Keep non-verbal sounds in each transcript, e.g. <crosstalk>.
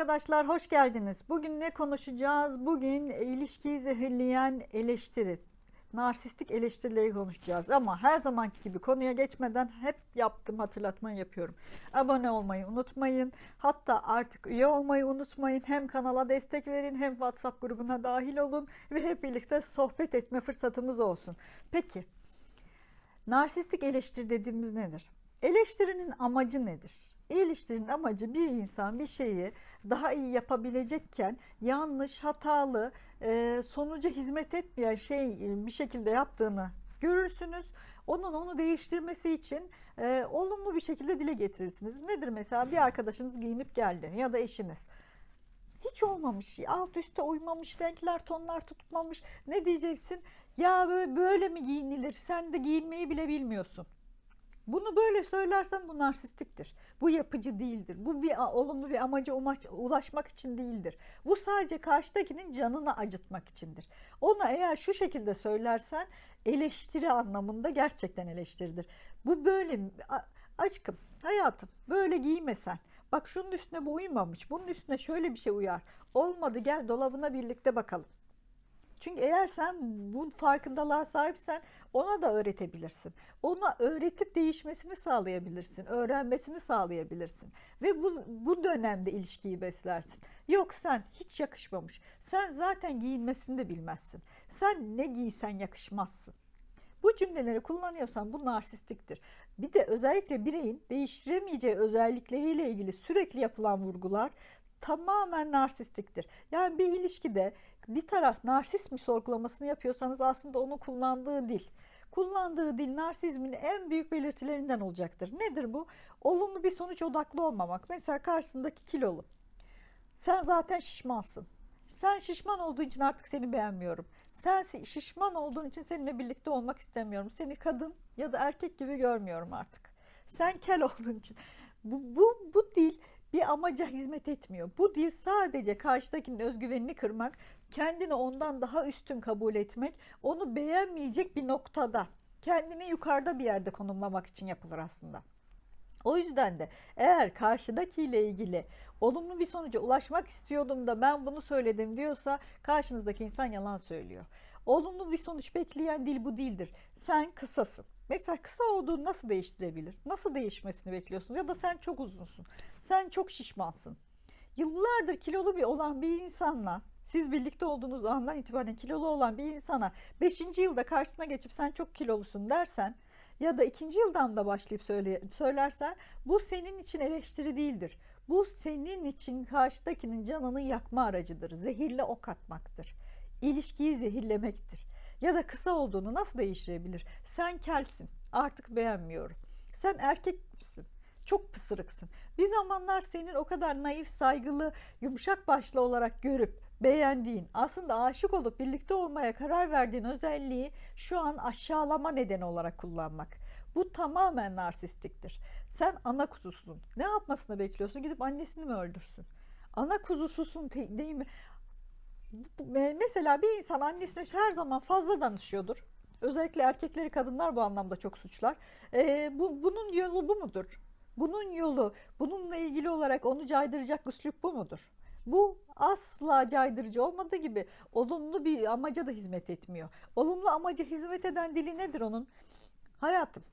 arkadaşlar, hoş geldiniz. Bugün ne konuşacağız? Bugün ilişkiyi zehirleyen eleştiri, narsistik eleştirileri konuşacağız. Ama her zamanki gibi konuya geçmeden hep yaptım hatırlatmayı yapıyorum. Abone olmayı unutmayın. Hatta artık üye olmayı unutmayın. Hem kanala destek verin hem WhatsApp grubuna dahil olun ve hep birlikte sohbet etme fırsatımız olsun. Peki, narsistik eleştiri dediğimiz nedir? Eleştirinin amacı nedir? Eleştirinin amacı bir insan bir şeyi daha iyi yapabilecekken yanlış, hatalı, e, sonuca hizmet etmeyen şey bir şekilde yaptığını görürsünüz. Onun onu değiştirmesi için e, olumlu bir şekilde dile getirirsiniz. Nedir mesela bir arkadaşınız giyinip geldi ya da eşiniz. Hiç olmamış, alt üste uymamış, renkler tonlar tutmamış. Ne diyeceksin? Ya böyle, böyle mi giyinilir? Sen de giyinmeyi bile bilmiyorsun. Bunu böyle söylersen bu narsistiktir. Bu yapıcı değildir. Bu bir olumlu bir amaca ulaşmak için değildir. Bu sadece karşıdakinin canını acıtmak içindir. Ona eğer şu şekilde söylersen eleştiri anlamında gerçekten eleştiridir. Bu böyle aşkım, hayatım böyle giymesen. Bak şunun üstüne bu uymamış. Bunun üstüne şöyle bir şey uyar. Olmadı gel dolabına birlikte bakalım. Çünkü eğer sen bu farkındalığa sahipsen ona da öğretebilirsin. Ona öğretip değişmesini sağlayabilirsin. Öğrenmesini sağlayabilirsin. Ve bu, bu dönemde ilişkiyi beslersin. Yok sen hiç yakışmamış. Sen zaten giyinmesini de bilmezsin. Sen ne giysen yakışmazsın. Bu cümleleri kullanıyorsan bu narsistiktir. Bir de özellikle bireyin değiştiremeyeceği özellikleriyle ilgili sürekli yapılan vurgular tamamen narsistiktir. Yani bir ilişkide bir taraf narsist mi sorgulamasını yapıyorsanız aslında onun kullandığı dil. Kullandığı dil narsizmin en büyük belirtilerinden olacaktır. Nedir bu? Olumlu bir sonuç odaklı olmamak. Mesela karşısındaki kilolu. Sen zaten şişmansın. Sen şişman olduğu için artık seni beğenmiyorum. Sen şişman olduğun için seninle birlikte olmak istemiyorum. Seni kadın ya da erkek gibi görmüyorum artık. Sen kel <laughs> olduğun için. Bu, bu, bu dil amaca hizmet etmiyor. Bu dil sadece karşıdakinin özgüvenini kırmak, kendini ondan daha üstün kabul etmek, onu beğenmeyecek bir noktada, kendini yukarıda bir yerde konumlamak için yapılır aslında. O yüzden de eğer karşıdakiyle ilgili olumlu bir sonuca ulaşmak istiyordum da ben bunu söyledim diyorsa karşınızdaki insan yalan söylüyor. Olumlu bir sonuç bekleyen dil bu değildir. Sen kısasın. Mesela kısa olduğunu nasıl değiştirebilir? Nasıl değişmesini bekliyorsun? Ya da sen çok uzunsun. Sen çok şişmansın. Yıllardır kilolu bir olan bir insanla siz birlikte olduğunuz andan itibaren kilolu olan bir insana 5. yılda karşısına geçip sen çok kilolusun dersen ya da ikinci yıldan da başlayıp söyle, söylersen bu senin için eleştiri değildir. Bu senin için karşıdakinin canını yakma aracıdır. Zehirle ok atmaktır. İlişkiyi zehirlemektir. Ya da kısa olduğunu nasıl değiştirebilir? Sen kelsin. Artık beğenmiyorum. Sen erkek misin? Çok pısırıksın. Bir zamanlar senin o kadar naif, saygılı, yumuşak başlı olarak görüp beğendiğin, aslında aşık olup birlikte olmaya karar verdiğin özelliği şu an aşağılama nedeni olarak kullanmak. Bu tamamen narsistiktir. Sen ana kuzusun. Ne yapmasını bekliyorsun? Gidip annesini mi öldürsün? Ana kuzususun değil mi? Mesela bir insan annesine her zaman fazla danışıyordur. Özellikle erkekleri kadınlar bu anlamda çok suçlar. Ee, bu, bunun yolu bu mudur? Bunun yolu, bununla ilgili olarak onu caydıracak üslup bu mudur? Bu asla caydırıcı olmadığı gibi olumlu bir amaca da hizmet etmiyor. Olumlu amaca hizmet eden dili nedir onun? Hayatım,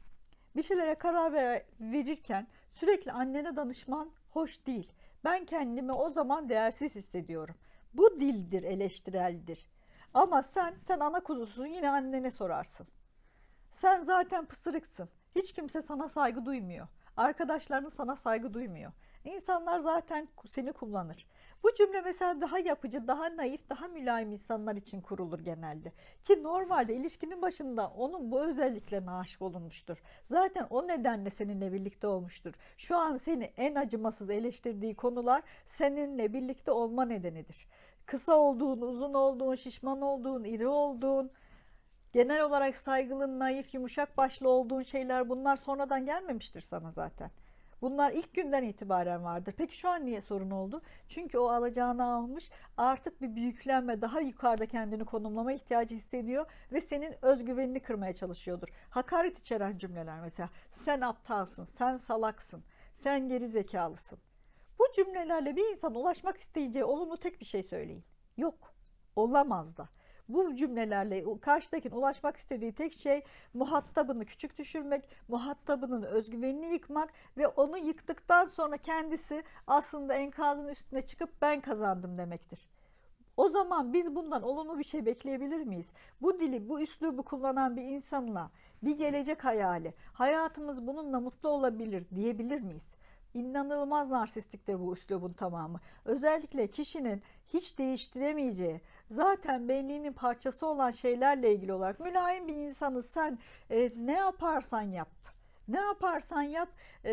bir şeylere karar ver, verirken sürekli annene danışman hoş değil. Ben kendimi o zaman değersiz hissediyorum. Bu dildir, eleştireldir. Ama sen, sen ana kuzusun yine annene sorarsın. Sen zaten pısırıksın. Hiç kimse sana saygı duymuyor. Arkadaşların sana saygı duymuyor. İnsanlar zaten seni kullanır. Bu cümle mesela daha yapıcı, daha naif, daha mülayim insanlar için kurulur genelde. Ki normalde ilişkinin başında onun bu özelliklerine aşık olunmuştur. Zaten o nedenle seninle birlikte olmuştur. Şu an seni en acımasız eleştirdiği konular seninle birlikte olma nedenidir. Kısa olduğun, uzun olduğun, şişman olduğun, iri olduğun, genel olarak saygılı, naif, yumuşak başlı olduğun şeyler bunlar sonradan gelmemiştir sana zaten. Bunlar ilk günden itibaren vardır. Peki şu an niye sorun oldu? Çünkü o alacağını almış artık bir büyüklenme daha yukarıda kendini konumlama ihtiyacı hissediyor ve senin özgüvenini kırmaya çalışıyordur. Hakaret içeren cümleler mesela sen aptalsın, sen salaksın, sen geri zekalısın. Bu cümlelerle bir insan ulaşmak isteyeceği olumlu tek bir şey söyleyin. Yok. Olamaz da. Bu cümlelerle karşıdakinin ulaşmak istediği tek şey muhatabını küçük düşürmek, muhatabının özgüvenini yıkmak ve onu yıktıktan sonra kendisi aslında enkazın üstüne çıkıp ben kazandım demektir. O zaman biz bundan olumlu bir şey bekleyebilir miyiz? Bu dili, bu üslubu kullanan bir insanla bir gelecek hayali, hayatımız bununla mutlu olabilir diyebilir miyiz? İnanılmaz narsistiktir bu üslubun tamamı. Özellikle kişinin hiç değiştiremeyeceği, zaten benliğinin parçası olan şeylerle ilgili olarak mülayim bir insanı sen e, ne yaparsan yap. Ne yaparsan yap e,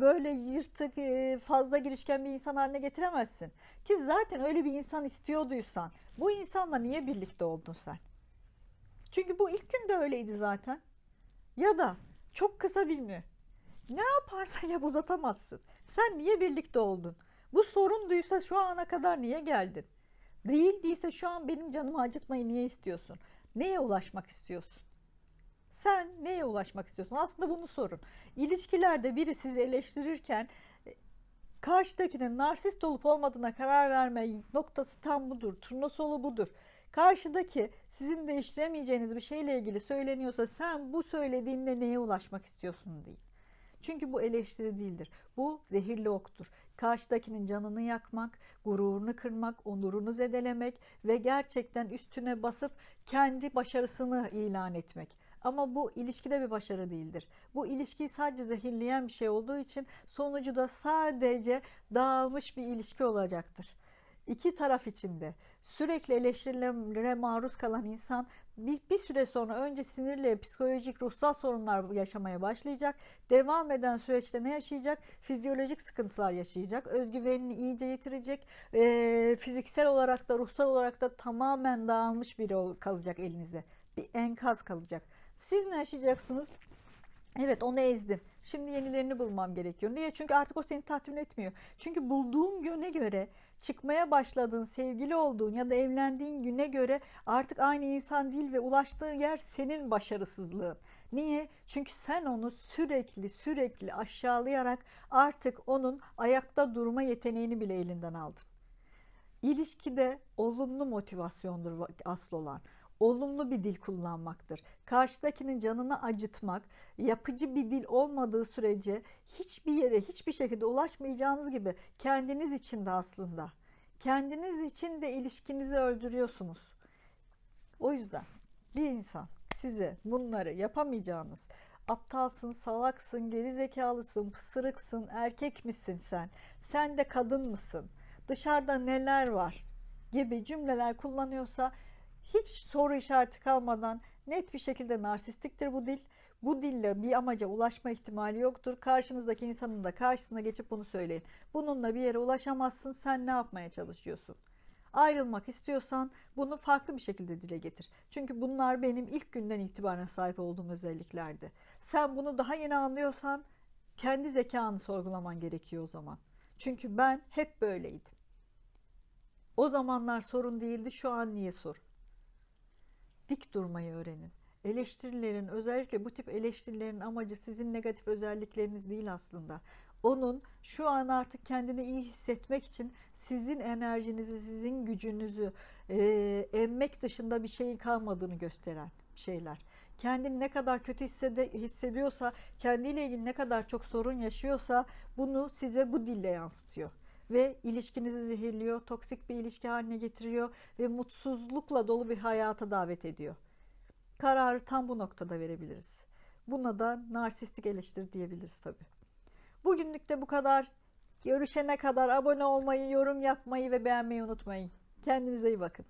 böyle yırtık e, fazla girişken bir insan haline getiremezsin. Ki zaten öyle bir insan istiyorduysan bu insanla niye birlikte oldun sen? Çünkü bu ilk gün de öyleydi zaten. Ya da çok kısa bir? Ne yaparsan yap uzatamazsın. Sen niye birlikte oldun? Bu sorun duysa şu ana kadar niye geldin? Değil değilse şu an benim canımı acıtmayı niye istiyorsun? Neye ulaşmak istiyorsun? Sen neye ulaşmak istiyorsun? Aslında bunu sorun. İlişkilerde biri sizi eleştirirken e, karşıdakinin narsist olup olmadığına karar verme noktası tam budur. Turnusolu budur. Karşıdaki sizin değiştiremeyeceğiniz bir şeyle ilgili söyleniyorsa sen bu söylediğinde neye ulaşmak istiyorsun değil. Çünkü bu eleştiri değildir. Bu zehirli oktur. Karşıdakinin canını yakmak, gururunu kırmak, onurunu zedelemek ve gerçekten üstüne basıp kendi başarısını ilan etmek. Ama bu ilişkide bir başarı değildir. Bu ilişkiyi sadece zehirleyen bir şey olduğu için sonucu da sadece dağılmış bir ilişki olacaktır. İki taraf içinde sürekli eleştirilere maruz kalan insan bir, bir süre sonra önce sinirle psikolojik ruhsal sorunlar yaşamaya başlayacak. Devam eden süreçte ne yaşayacak? Fizyolojik sıkıntılar yaşayacak. Özgüvenini iyice yitirecek. Ee, fiziksel olarak da ruhsal olarak da tamamen dağılmış biri kalacak elinizde. Bir enkaz kalacak. Siz ne yaşayacaksınız? Evet onu ezdim. Şimdi yenilerini bulmam gerekiyor. Niye? Çünkü artık o seni tatmin etmiyor. Çünkü bulduğun güne göre çıkmaya başladığın, sevgili olduğun ya da evlendiğin güne göre artık aynı insan değil ve ulaştığı yer senin başarısızlığın. Niye? Çünkü sen onu sürekli sürekli aşağılayarak artık onun ayakta durma yeteneğini bile elinden aldın. İlişkide olumlu motivasyondur asıl olan. Olumlu bir dil kullanmaktır. Karşıdakinin canını acıtmak, yapıcı bir dil olmadığı sürece hiçbir yere, hiçbir şekilde ulaşmayacağınız gibi kendiniz için de aslında. Kendiniz için de ilişkinizi öldürüyorsunuz. O yüzden bir insan size bunları yapamayacağınız, aptalsın, salaksın, gerizekalısın, pısırıksın, erkek misin sen, sen de kadın mısın, dışarıda neler var gibi cümleler kullanıyorsa hiç soru işareti kalmadan net bir şekilde narsistiktir bu dil. Bu dille bir amaca ulaşma ihtimali yoktur. Karşınızdaki insanın da karşısına geçip bunu söyleyin. Bununla bir yere ulaşamazsın. Sen ne yapmaya çalışıyorsun? Ayrılmak istiyorsan bunu farklı bir şekilde dile getir. Çünkü bunlar benim ilk günden itibaren sahip olduğum özelliklerdi. Sen bunu daha yeni anlıyorsan kendi zekanı sorgulaman gerekiyor o zaman. Çünkü ben hep böyleydim. O zamanlar sorun değildi, şu an niye sorun? Dik durmayı öğrenin. Eleştirilerin özellikle bu tip eleştirilerin amacı sizin negatif özellikleriniz değil aslında. Onun şu an artık kendini iyi hissetmek için sizin enerjinizi, sizin gücünüzü e, emmek dışında bir şeyin kalmadığını gösteren şeyler. Kendini ne kadar kötü hissede, hissediyorsa, kendiyle ilgili ne kadar çok sorun yaşıyorsa bunu size bu dille yansıtıyor ve ilişkinizi zehirliyor, toksik bir ilişki haline getiriyor ve mutsuzlukla dolu bir hayata davet ediyor. Kararı tam bu noktada verebiliriz. Buna da narsistik eleştiri diyebiliriz tabii. Bugünlük de bu kadar. Görüşene kadar abone olmayı, yorum yapmayı ve beğenmeyi unutmayın. Kendinize iyi bakın.